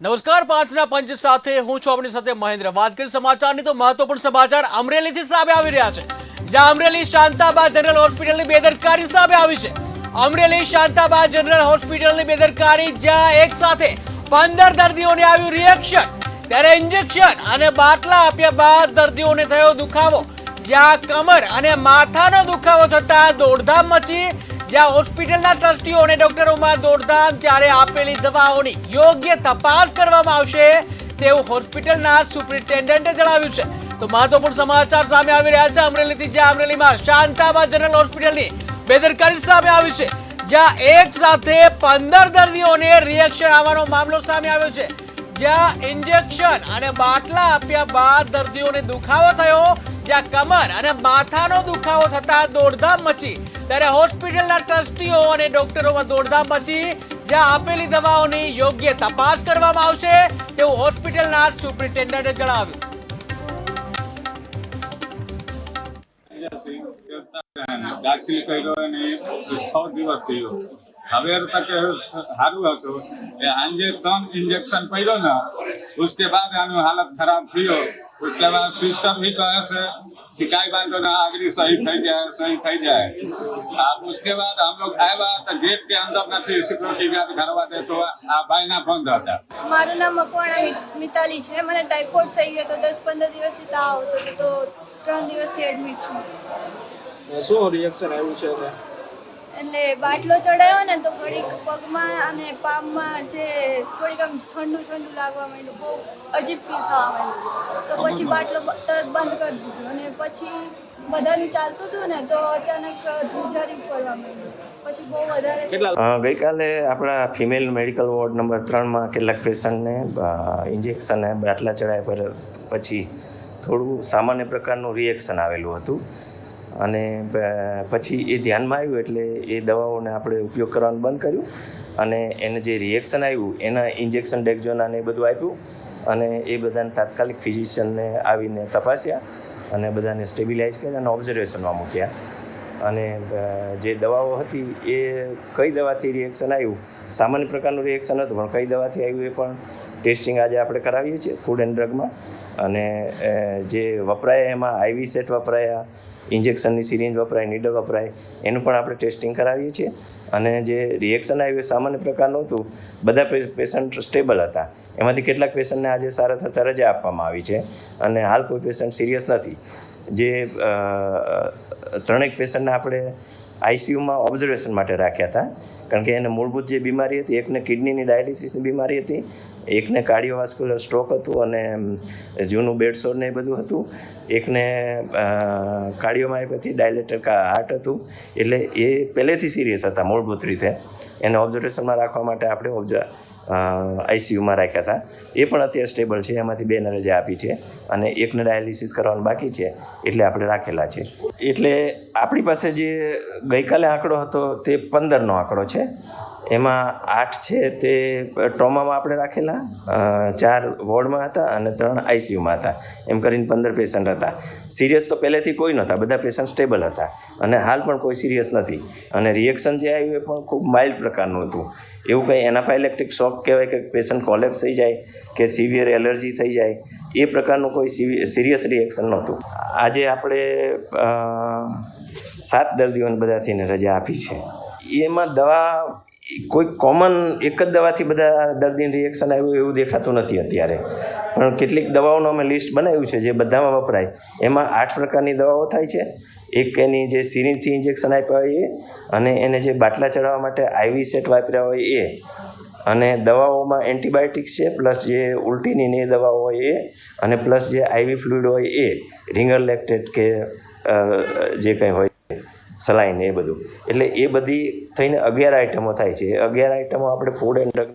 નમસ્કાર, પાંચના પંચ સાથે હું છું આપણી સાથે મહેન્દ્ર. વાત સમાચારની તો મહત્વપૂર્ણ સમાચાર અમરેલીથી સામે આવી રહ્યા છે, જ્યાં અમરેલી શાંતાબા જનરલ હોસ્પિટલની બેદરકારી સામે આવી છે. અમરેલી શાંતાબા જનરલ હોસ્પિટલની બેદરકારી જ્યાં એક સાથે પંદર દર્દીઓને આવ્યું રિએક્શન ત્યારે ઇન્જેક્શન અને બાટલા આપ્યા બાદ દર્દીઓને થયો દુખાવો. જ્યાં કમર અને માથાનો દુખાવો થતા દોડધામ મચી જ્યાં હોસ્પિટલના ટ્રસ્ટીઓ અને ડોક્ટરોમાં દોડધામ ત્યારે આપેલી દવાઓની યોગ્ય તપાસ કરવામાં આવશે, તેવું હોસ્પિટલના સુપ્રિન્ટેન્ડન્ટે જણાવ્યું છે. તો મહત્વપૂર્ણ સમાચાર સામે આવી રહ્યા છે. અમરેલીથી જ્યાં અમરેલીમાં શાંતાબા જનરલ હોસ્પિટલની બેદરકારી સામે આવી છે, જ્યાં એક સાથે પંદર દર્દીઓને રિએક્શન આવવાનો મામલો સામે આવ્યો છે. જ્યાં ઇન્જેક્શન અને બાટલા આપ્યા બાદ દર્દીઓને દુખાવો થયો, જ્યાં કમર અને માથાનો દુખાવો થતા દોડધામ મચી. ત્યારે હોસ્પિટલના ટ્રસ્ટીઓ અને ડોક્ટરોમાં દોડધામ મચી, જ્યાં આપેલી દવાઓની યોગ્ય તપાસ કરવામાં આવશે, તેવું હોસ્પિટલના સુપ્રિન્ટેન્ડન્ટે જણાવ્યું. દાખલ કર્યો અને છ દિવસ થયો. હવે તકે સારું હતું એ આજે ત્રણ इंजेक्शन પડ્યો ને उसके बाद આનું હાલત ખરાબ થયો उसके बाद सिस्टम भी કહે છે कि કાંઈ વાંધો ના આગળ સહી થઈ જાય સહી થઈ જાય अब उसके बाद हम लोग આવ્યા તો गेट के अंदर નથી સિક્યુરિટી ગાર્ડ કરવા દે તો આ ભાઈના બંધ હતા મારું નામ મકવાણા મિ- મિતાલી છે મને ટાઇફોઇડ થઈ ગયો તો દસ પંદર દિવસથી તાવ આવતો હતો તો ત્રણ દિવસથી એડમિટ છું શું રિએક્શન આવ્યું છે એને એટલે બાટલો ચડાયો ને તો ઘડીક પગમાં અને પામમાં જે થોડીક આમ ઠંડુ ઠંડુ લાગવા માંડ્યું બહુ અજીબ ફીલ થવા માંડ્યું. તો પછી બાટલો તરત બંધ કરી દીધો અને પછી બધાનું ચાલતું હતું ને તો અચાનક ધ્રુજારી પડવા માંડ્યું. પછી બહુ વધારે કેટલા અ, ગઈકાલે આપણા ફિમેલ મેડિકલ વોર્ડ નંબર ત્રણમાં કેટલાક પેશન્ટને ઇન્જેક્શન બાટલા ચડાયા પર પછી થોડું સામાન્ય પ્રકારનું રિએક્શન આવેલું હતું. અને પછી એ ધ્યાનમાં આવ્યું એટલે એ દવાઓને આપણે ઉપયોગ કરવાનું બંધ કર્યું અને એને જે રિએક્શન આવ્યું, એના ઇન્જેક્શન ડેક્ઝોના ને એ બધું આપ્યું અને એ બધાને તાત્કાલિક ફિઝિશિયનને આવીને તપાસ્યા અને બધાને સ્ટેબિલાઇઝ કર્યા અને ઓબ્ઝર્વેશનમાં મૂક્યા. અને જે દવાઓ હતી એ કઈ દવાથી રિએક્શન આવ્યું? સામાન્ય પ્રકારનું રિએક્શન હતું પણ કઈ દવાથી આવ્યું એ પણ ટેસ્ટિંગ આજે આપણે કરાવીએ છીએ ફૂડ એન્ડ ડ્રગમાં અને જે વપરાયા એમાં આઈવી સેટ વપરાયા ઇન્જેક્શનની સિરિંજ વપરાય નીડલ વપરાય, એનું પણ આપણે ટેસ્ટિંગ કરાવીએ છીએ. અને જે રિએક્શન આવ્યું સામાન્ય પ્રકારનું હતું. બધા પેશન્ટ સ્ટેબલ હતા. એમાંથી કેટલાક પેશન્ટને આજે સારા થતાં રજા આપવામાં આવી છે. અને હાલ કોઈ પેશન્ટ સિરિયસ નથી. જે ત્રણેક પેશન્ટને આપણે આઈસીયુમાં ઓબ્ઝર્વેશન માટે રાખ્યા હતા. કારણ કે એને મૂળભૂત જે બીમારી હતી, એકને કિડનીની ડાયાલિસિસની બીમારી હતી, એકને કાર્ડિયોવાસ્ક્યુલર સ્ટ્રોક હતું અને જૂનું બેડસોડ ને એ બધું હતું. એકને કાર્ડિયોમાયોપેથી ડાયલેટર હાર્ટ હતું. એટલે એ પહેલેથી સિરિયસ હતા મૂળભૂત રીતે. એને ઓબ્ઝર્વેશનમાં રાખવા માટે આપણે ઓબ્ઝ આઈસીયુમાં રાખ્યા હતા. એ પણ અત્યારે સ્ટેબલ છે, એમાંથી બેને રજા આપી છે અને એકને ડાયાલિસિસ કરવાનું બાકી છે, એટલે આપણે રાખેલા છે. એટલે આપણી પાસે જે ગઈકાલે આંકડો હતો તે પંદરનો આંકડો છે. એમાં આઠ છે તે ટ્રોમામાં આપણે રાખેલા ચાર વોર્ડમાં હતા અને ત્રણ આઈસીયુમાં હતા. એમ કરીને પંદર પેશન્ટ હતા. સિરિયસ તો પહેલેથી કોઈ નહોતા, બધા પેશન્ટ સ્ટેબલ હતા. અને હાલ પણ કોઈ સિરિયસ નથી. અને રિએક્શન જે આવ્યું એ પણ ખૂબ માઇલ્ડ પ્રકારનું હતું. એવું કંઈ એનાફાઇલેક્ટ્રિક શોક કહેવાય કે પેશન્ટ કોલેપ્સ થઈ જાય, કે સિવિયર એલર્જી થઈ જાય, એ પ્રકારનું કોઈ સિરિયસ રિએક્શન નહોતું. આજે આપણે સાત દર્દીઓને બધાથી થઈને રજા આપી છે. એમાં દવા કોઈ કોમન એક જ દવાથી બધા દર્દીને રિએક્શન આવ્યું એવું દેખાતું નથી અત્યારે. પણ કેટલીક દવાઓનો અમે લિસ્ટ બનાવ્યું છે જે બધામાં વપરાય. એમાં આઠ પ્રકારની દવાઓ થાય છે. એક એની જે સિરિંજથી ઇન્જેક્શન આપ્યા હોય એ, અને એને જે બાટલા ચડાવવા માટે આઈવી સેટ વાપર્યા હોય એ. અને દવાઓમાં એન્ટીબાયોટિક્સ છે પ્લસ જે ઉલટીની ને દવાઓ હોય એ, અને પ્લસ જે આઈવી ફ્લુઇડ હોય એ. રિંગર લેક્ટેડ કે જે કંઈ હોય. સલાઈન એ બધું. એટલે એ બધી થઈને અગિયાર આઇટમો થાય છે. અગિયાર આઇટમો આપણે ફૂડ એન્ડ